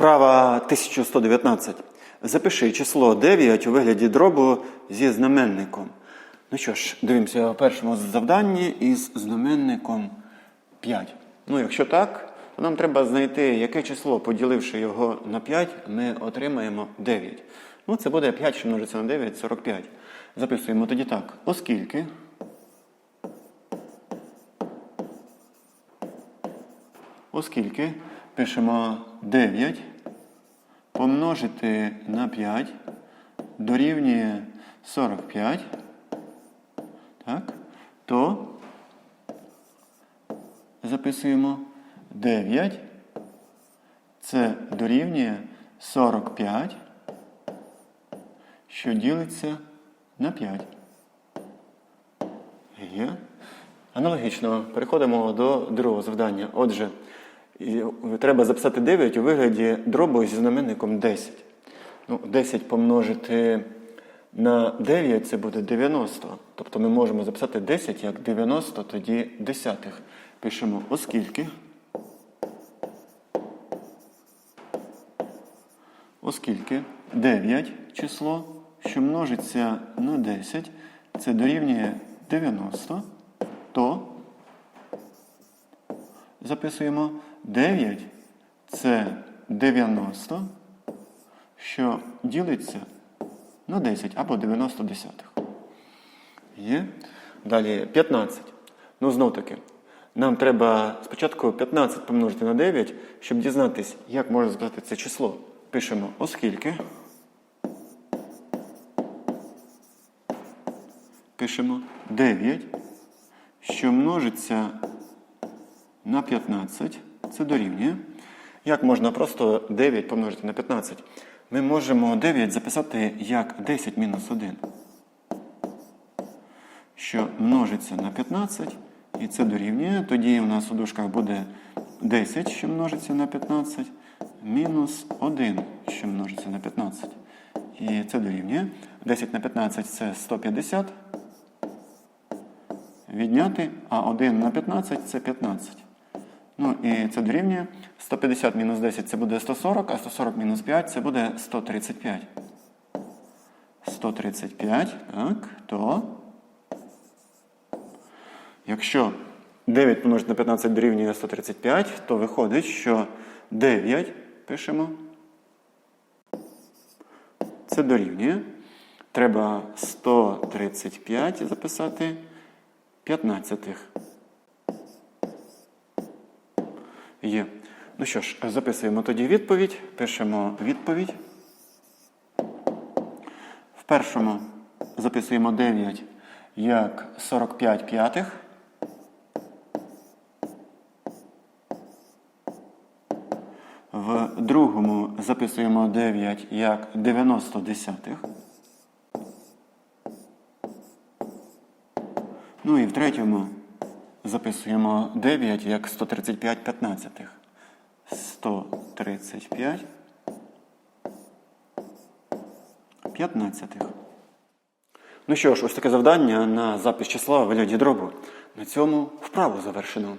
Вправа 1119. Запиши число 9 у вигляді дробу зі знаменником. Ну що ж, дивимося в першому завданні із знаменником 5. Ну, якщо так, то нам треба знайти, яке число, поділивши його на 5, ми отримаємо 9. Ну, це буде 5, що множиться на 9, 45. Записуємо тоді так. Оскільки. Оскільки пишемо 9 помножити на 5 дорівнює 45, так, то записуємо 9. Це дорівнює 45, що ділиться на 5. Є. Аналогічно переходимо до другого завдання. Отже, і треба записати 9 у вигляді дробу зі знаменником 10. Ну, 10 помножити на 9 це буде 90. Тобто ми можемо записати 10 як 90, тоді десятих. Пишемо оскільки. Оскільки 9 число, що множиться на 10, це дорівнює 90, то записуємо 9 це 90, що ділиться на 10 або 90 десятих. Є. Далі 15. Ну, знов таки, нам треба спочатку 15 помножити на 9, щоб дізнатись, як можна сказати це число. Пишемо оскільки. Пишемо 9, що множиться на 15. Це дорівнює. Як можна просто 9 помножити на 15? Ми можемо 9 записати як 10 мінус 1, що множиться на 15, і це дорівнює. Тоді у нас у дужках буде 10, що множиться на 15, мінус 1, що множиться на 15. І це дорівнює. 10 на 15 це 150. Відняти, а 1 на 15 це 15. Ну і це дорівнює. 150 мінус 10 це буде 140, а 140 мінус 5 це буде 135. 135, так, то. Якщо 9 помножити на 15 дорівнює 135, то виходить, що 9 пишемо. Це дорівнює. Треба 135 записати 15. Є. Ну що ж, записуємо тоді відповідь. Пишемо відповідь. В першому записуємо 9 як 45 п'ятих. В другому записуємо 9 як 90 десятих. Ну і в третьому записуємо 9 як 135 п'ятнадцятих. 135 п'ятнадцятих. Ну що ж, ось таке завдання на запис числа в вигляді дробу. На цьому вправу завершено.